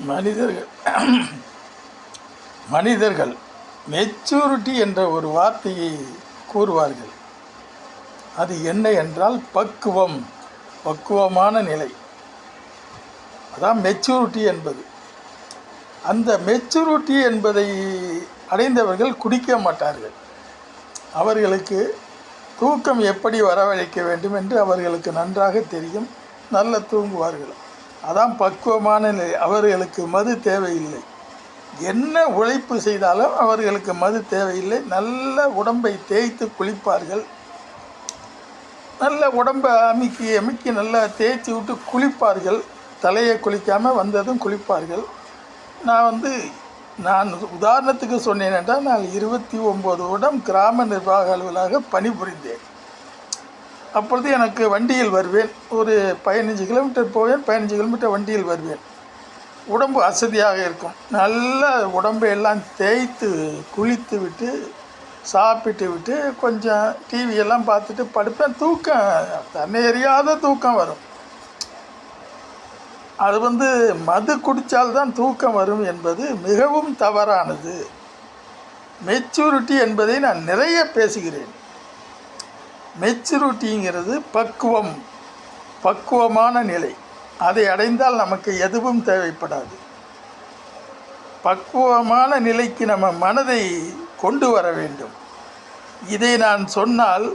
மனிதர்கள். மனிதர்கள் மெச்சூரிட்டி என்ற ஒரு வார்த்தையை கூறுவார்கள். அது என்ன என்றால் பக்குவம் பக்குவமான நிலை. அதான் மெச்சூரிட்டி என்பது. அந்த மெச்சூரிட்டி என்பதை அடைந்தவர்கள் குடிக்க மாட்டார்கள். அவர்களுக்கு தூக்கம் எப்படி வரவழைக்க வேண்டும் என்று அவர்களுக்கு நன்றாக தெரியும். நல்ல தூங்குவார்கள். அதான் பக்குவமான நிலை. அவர்களுக்கு மது தேவையில்லை. என்ன உழைப்பு செய்தாலும் அவர்களுக்கு மது தேவையில்லை. நல்ல உடம்பை தேய்த்து குளிப்பார்கள். நல்ல உடம்பை அமுக்கி அமுக்கி நல்லா தேய்ச்சி விட்டு குளிப்பார்கள். தலையை குளிக்காமல் வந்ததும் குளிப்பார்கள். நான் வந்து நான் உதாரணத்துக்கு சொன்னேன் என்றால் நான் இருபத்தி ஒம்பது உடம் கிராம நிர்வாக அலுவலாக பணிபுரிந்தேன். அப்பொழுது எனக்கு வண்டியில் வருவேன். ஒரு பதினஞ்சு கிலோமீட்டர் போவேன் பதினஞ்சு கிலோமீட்டர் வண்டியில் வருவேன். உடம்பு அசதியாக இருக்கும். நல்ல உடம்பை எல்லாம் தேய்த்து குளித்து விட்டு சாப்பிட்டு விட்டு கொஞ்சம் டிவியெல்லாம் பார்த்துட்டு படுப்பேன். தூக்கம் தன்னை எறியாத தூக்கம் வரும். அது வந்து மது குடித்தால்தான் தூக்கம் வரும் என்பது மிகவும் தவறானது. மெச்சூரிட்டி என்பதை நான் நிறைய பேசுகிறேன். மெச்சூரிட்டிங்கிறது பக்குவம் பக்குவமான நிலை. அதை அடைந்தால் நமக்கு எதுவும் தேவைப்படாது. பக்குவமான நிலைக்கு நம்ம மனதை கொண்டு வர வேண்டும். இதை நான் சொன்னால்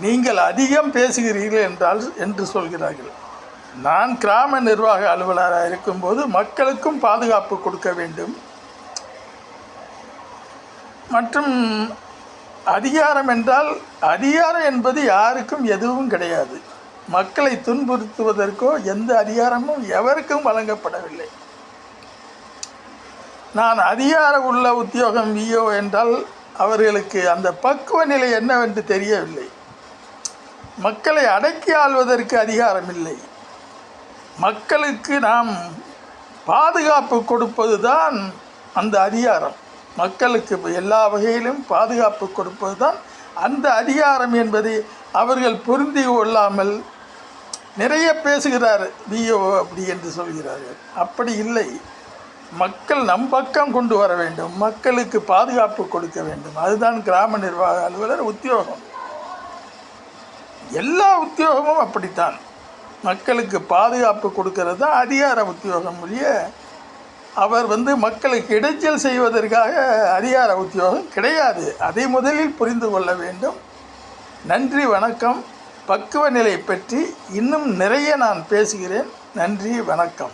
நீங்கள் அதிகம் பேசுகிறீர்கள் என்றால் என்று சொல்கிறார்கள். நான் கிராம நிர்வாக அலுவலராக இருக்கும்போது மக்களுக்கும் பாதுகாப்பு கொடுக்க வேண்டும். மற்றும் அதிகாரம் என்றால் அதிகாரம் என்பது யாருக்கும் எதுவும் கிடையாது. மக்களை துன்புறுத்துவதற்கோ எந்த அதிகாரமும் எவருக்கும் வழங்கப்படவில்லை. நான் அதிகார உள்ள உத்தியோகம் விஓ என்றால் அவர்களுக்கு அந்த பக்குவ நிலை என்னவென்று தெரியவில்லை. மக்களை அடக்கி ஆள்வதற்கு அதிகாரம் இல்லை. மக்களுக்கு நாம் பாதுகாப்பு கொடுப்பது தான் அந்த அதிகாரம். மக்களுக்கு எல்லா வகையிலும் பாதுகாப்பு கொடுப்பது தான் அந்த அதிகாரம் என்பதை அவர்கள் பொருந்தி கொள்ளாமல் நிறைய பேசுகிறார் விஓ அப்படி என்று சொல்கிறார்கள். அப்படி இல்லை. மக்கள் நம் பக்கம் கொண்டு வர வேண்டும். மக்களுக்கு பாதுகாப்பு கொடுக்க வேண்டும். அதுதான் கிராம நிர்வாக அலுவலர் உத்தியோகம். எல்லா உத்தியோகமும் அப்படித்தான். மக்களுக்கு பாதுகாப்பு கொடுக்கறது தான் அதிகார உத்தியோகம் ஒழிய அவர் வந்து மக்களுக்கு இடைச்சல் செய்வதற்காக அதிகார உத்தியோகம் கிடையாது. அதை முதலில் புரிந்து கொள்ள வேண்டும். நன்றி வணக்கம். பக்குவ நிலை பற்றி இன்னும் நிறைய நான் பேசுகிறேன். நன்றி வணக்கம்.